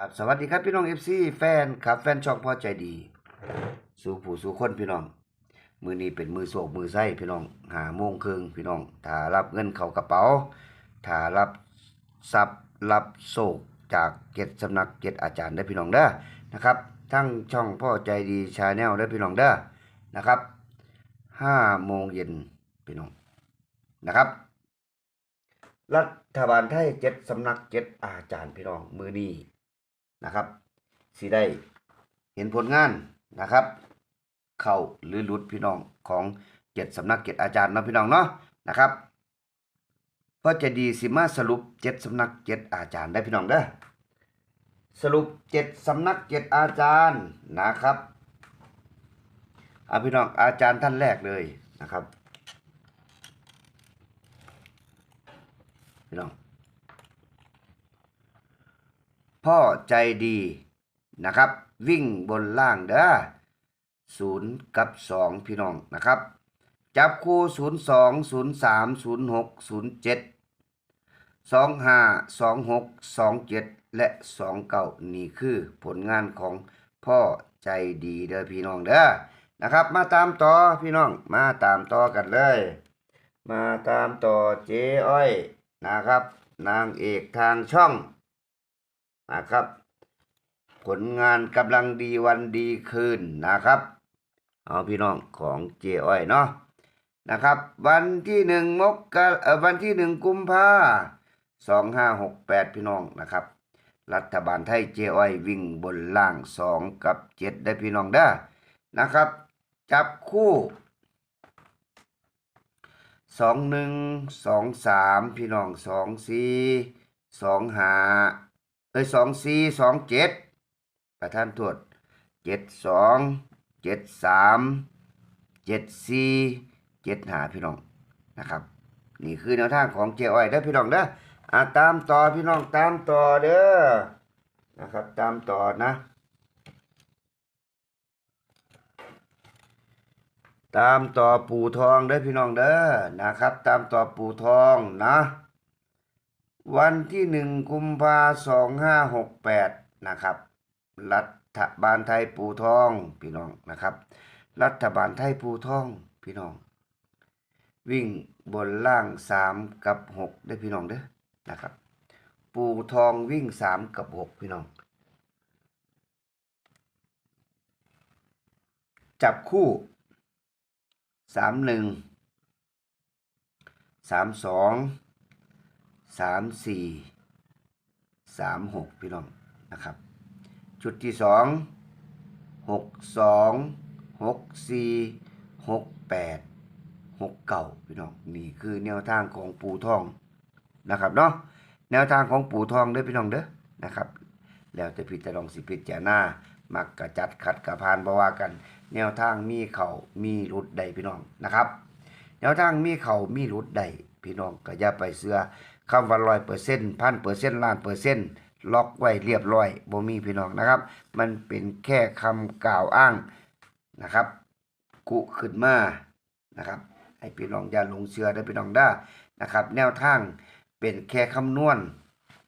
ครับสวัสดีครับพี่น้องเอฟซีแฟนครับแฟนช่องพ่อใจดี สู่ผู้สู่คนพี่น้อง มือนี้เป็นมือโศกมือไส้พี่น้องหาโมงครึ่งพี่น้องถ้ารับเงินเข้ากระเป๋าถ้ารับทรัพย์รับโศกจากเจ็ดสำนักเจ็ดอาจารย์ได้พี่น้องเด้อนะครับทั้งช่องพ่อใจดีชาแนลได้พี่น้องเด้อนะครับห้าโมงเย็นพี่น้องนะครับ รัฐบาลไทยเจ็ดสำนักเจ็ดอาจารย์พี่น้องมือนี้ นะครับสิได้เห็นผลงานนะครับ เข้าหรือหลุดพี่น้องของเจ็ดสำนักเจ็ดอาจารย์นะพี่น้องเนาะนะครับก็จะดีสิมาสรุปเจ็ดสำนักเจ็ดอาจารย์ได้พี่น้องเด้อสรุปเจ็ดสำนักเจ็ดอาจารย์นะครับอาพี่น้องอาจารย์ท่านแรกเลยนะครับ พี่น้อง พ่อใจดีนะครับ วิ่งบนล่างเด้อศูนย์กับสองพี่น้องนะครับ จับคู่ศูนย์สองศูนย์สามศูนย์หกศูนย์เจ็ดสองห้าสองหกสองเจ็ดและสองเก้านี่คือผลงานของพ่อใจดีเด้อพี่น้องเด้อนะครับ มาตามต่อพี่น้องมาตามต่อกันเลย มาตามต่อเจ๊อ้อยนะครับ นางเอกทางช่อง นะครับ ผลงานกำลังดีวันดีคืนนะครับ เอาพี่น้องของเจ๊อ้อยเนาะนะครับ วันที่หนึ่งมกกะวันที่หนึ่งกุมภาสองห้าหกแปดพี่น้องนะครับ รัฐบาลไทยเจ๊อ้อยวิ่งบนล่างสองกับเจ็ดได้พี่น้องเด้นะครับ จับคู่สองหนึ่งสองสามพี่น้องสองสี่สองหา อ้ยสองสี่สองเจ็ดประธานโทษเจ็ดสองเจ็ดสามเจ็ดสี่เจ็ดหาพี่น้องนะครับ นี่คือแนวทางของเจ้อ้อยเด้อพี่น้องเด้ออ่าตามต่อพี่น้องตามต่อเด้อนะครับ ตามต่อนะ ตามต่อปู่ทองเด้อพี่น้องเด้อนะครับ ตามต่อปู่ทองนะ วันที่หนึ่งกุมภาสองห้าหกแปดนะครับ รัฐบาลไทยปูทองพี่น้องนะครับ รัฐบาลไทยปูทองพี่น้อง วิ่งบนล่างสามกับหกได้พี่น้องเด้อนะครับ ปูทองวิ่งสามกับหกพี่น้อง จับคู่สามหนึ่งสามสอง สามสี่สามหกพี่น้องนะครับ ชุดที่สองหกสองหกสี่หกแปดหกเก่าพี่น้องนี่คือแนวทางของปูทองนะครับเนาะแนวทางของปูทองเด้อพี่น้องเด้อนะครับ แล้วแต่พี่จะลองสิพิจารณามักกระจัดขัดกระพานบว่ากัน แนวทางมีเข่ามีรุดใดพี่น้องนะครับ แนวทางมีเข่ามีรุดใดพี่น้องก็อย่าไปเสือ คำว่าร้อยเปอร์เซ็นต์พันเปอร์เซ็นต์ล้านเปอร์เซ็นต์ล็อกไว้เรียบร้อยบ่มีพี่น้องนะครับ มันเป็นแค่คำกล่าวอ้างนะครับกุขึ้นมานะครับให้พี่น้องอย่าหลงเชื่อได้พี่น้องได้นะครับ แนวทางเป็นแค่คำนวณ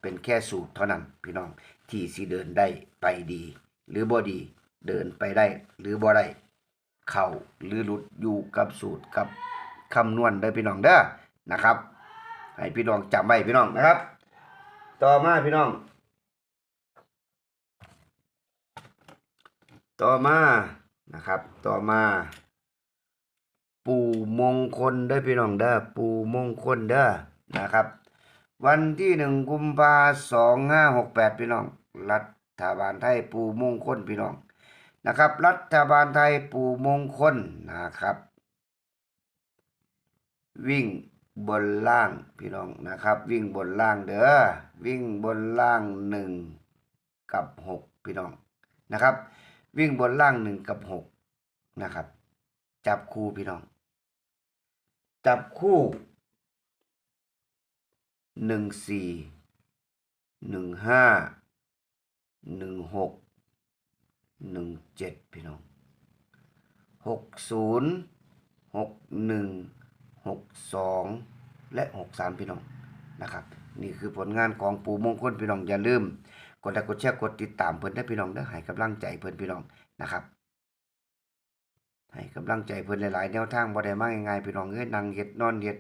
เป็นแค่สูตรเท่านั้นพี่น้องที่สิเดินได้ไปดี หรือบ่ดีเดินไปได้หรือบ่ได้เข้าหรือหลุดอยู่กับสูตรกับคำนวณได้พี่น้องเด้อนะครับ ให้พี่น้องจำไว้พี่น้องนะครับ ต่อมาพี่น้อง ต่อมานะครับ ต่อมา ปู่มงคลเด้อพี่น้องเด้อปู่มงคลเด้อนะครับ วันที่หนึ่งกุมภาสองห้าหกแปดพี่น้อง รัฐบาลไทยปู่มงคลพี่น้องนะครับ รัฐบาลไทยปู่มงคลนะครับ วิ่ง บนล่างพี่น้องนะครับ วิ่งบนล่างเด้อวิ่งบนล่างหนึ่งกับหกพี่น้องนะครับ วิ่งบนล่างหนึ่งกับหกนะครับ จับคู่พี่น้อง จับคู่หนึ่งสี่หนึ่งห้าหนึ่งหกหนึ่งเจ็ดพี่น้องหกศูน ย์หกสองและหกสามพี่น้องนะครับ นี่คือผลงานของปู่มงคลพี่น้องอย่าลืม กดไลค์กดแชร์กดติดตามเพิ่อนได้อพี่น้องเด้อให้กำลังใจเพิ่อนพี่น้องนะครับให้กำลังใจเพิ่อนหลายๆแนวทางบ่ได้มาง่ายๆพี่น้องเอ้ยนั่งเฮ็ดนอนเฮ็ด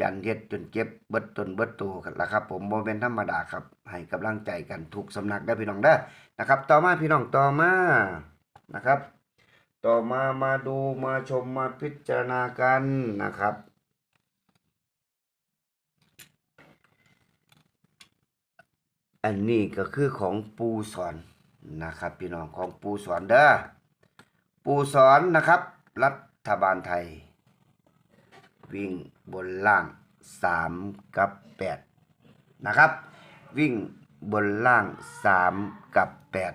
ยันเฮ็ดจนเจ็บเบิดตนเบิดตัวกันละครับ ผมบ่เป็นธรรมดาครับ ให้กำลังใจกันทุกสำนักได้พี่น้องเด้นะครับ ต่อมาพี่น้องต่อมานะครับ ต่อมามาดูมาชมมาพิจารณากันนะครับ อันนี้ก็คือของปูสอนนะครับพี่น้องของปูสอนเด้อปูสอนนะครับ รัฐบาลไทย วิ่งบนล่างสามกับแปดนะครับ วิ่งบนล่างสามกับแปด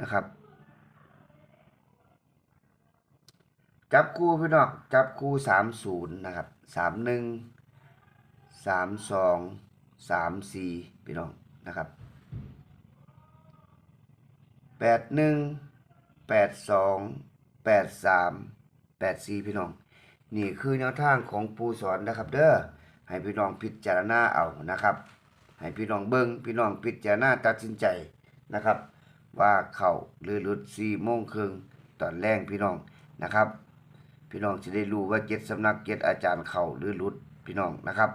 นะครับ จับคู่พี่น้องจับคู่สามศูนย์นะครับสามหนึ่งสามสองสามสี่พี่น้องนะครับแปดหนึ่งแปดสองแปดสามแปดสี่พี่น้อง นี่คือแนวทางของปูสอนนะครับ เด้อให้พี่น้องพิจารณาเอานะครับ ให้พี่น้องเบิ้งพี่น้องพิจารณาตัดสินใจนะครับ ว่าเข้าหรือหลุดสี่โมงครึ่งตอนแรงพี่น้องนะครับ พี่น้องจะได้รู้ว่าเจ็ดสำนักเจ็ดอาจารย์เขาหรือหลุดพี่น้องนะครับ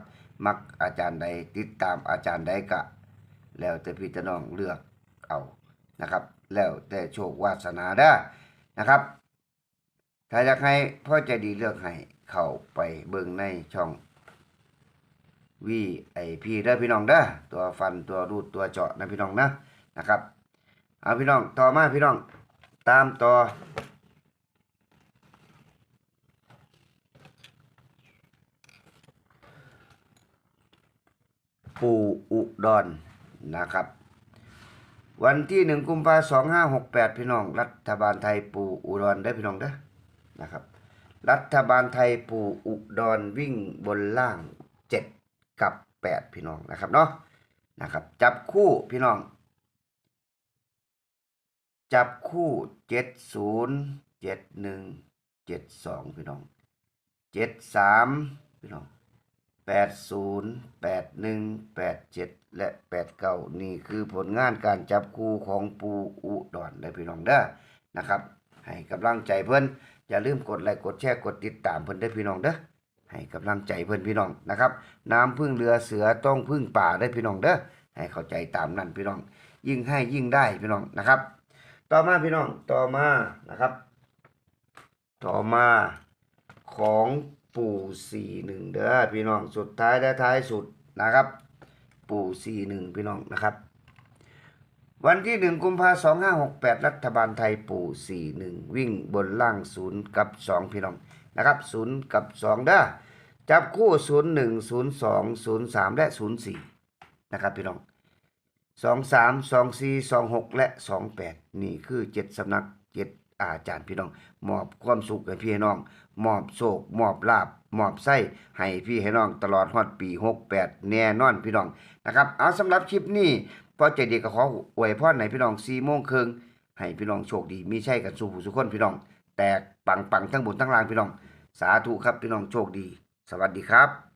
มักอาจารย์ใดติดตามอาจารย์ใดกะ แล้วแต่พี่จะน้องเลือกเอานะครับ แล้วแต่โชควาสนาเด้นะครับ ถ้าอยากให้พ่อใจดีเลือกให้เข้าไปเบิ่งในช่องวีไอพีเด้พี่น้องเด้ตัวฟันตัวรูดตัวเจาะนะพี่น้องนะนะครับเอาพี่น้องต่อมาพี่น้องตามต่อ ปู่อุดรนะครับ วันที่หนึ่งกุมภาสองห้าหกแปดพี่น้อง รัฐบาลไทยปู่อุดรได้พี่น้องเด้อนะครับ รัฐบาลไทยปู่อุดรวิ่งบนล่างเจ็ดกับแปดพี่น้องนะครับเนาะนะครับ จับคู่พี่น้อง จับคู่เจ็ดศูนย์เจ็ดหนึ่งเจ็ดสองพี่น้องเจ็ดสามพี่น้อง แปดศูนย์แปดหนึ่งแปดเจ็ดและแปดเก้านี่คือผลงานการจับคู่ของปูอุดรได้พี่น้องเด้อนะครับ ให้กำลังใจเพิ่อนอย่าลืมกดไลค์กดแชร์กดติดตามเพิ่อนได้พี่น้องเด้อให้กำลังใจเพิ่อนพี่น้องนะครับ น้ำพึ่งเรือเสือต้องพึ่งป่าได้พี่น้องเด้อให้เข้าใจตามนั้นพี่น้อง ยิ่งให้ยิ่งได้พี่น้องนะครับ ต่อมาพี่น้องต่อมานะครับ ต่อมาของ ปู่สี่หนึ่งเด้อพี่น้องสุดท้ายและท้ายสุดนะครับ ปู่สี่หนึ่งพี่น้องนะครับ วันที่หนึ่งกุมภาสองห้าหกแปดรัฐบาลไทยปู่สี่หนึ่งวิ่งบนล่างศูนย์กับสองพี่น้องนะครับศูนย์กับสองเด้อจับคู่ศูนย์หนึ่งศูนย์สองศูนย์สามและศูนย์สี่นะครับพี่น้องสองสามสองสี่สองหกและสองแปดนี่คือเจ็ดสำนัก อาจารย์พี่น้อง มอบความสุขให้พี่ให้น้อง มอบโศกมอบลาบมอบไส้ให้พี่ให้น้องตลอดฮอดปีหกแปดแน่นอนพี่น้องนะครับเอาสำหรับคลิปนี้พอใจดีก็ขออวยพรให้พี่น้องสี่โมงครึ่งให้พี่น้องโชคดีมีใช่กันสู่ผู้สุขคนพี่น้อง แตกปังปังทั้งบุญทั้งล่างพี่น้อง สาธุครับพี่น้องโชคดี สวัสดีครับ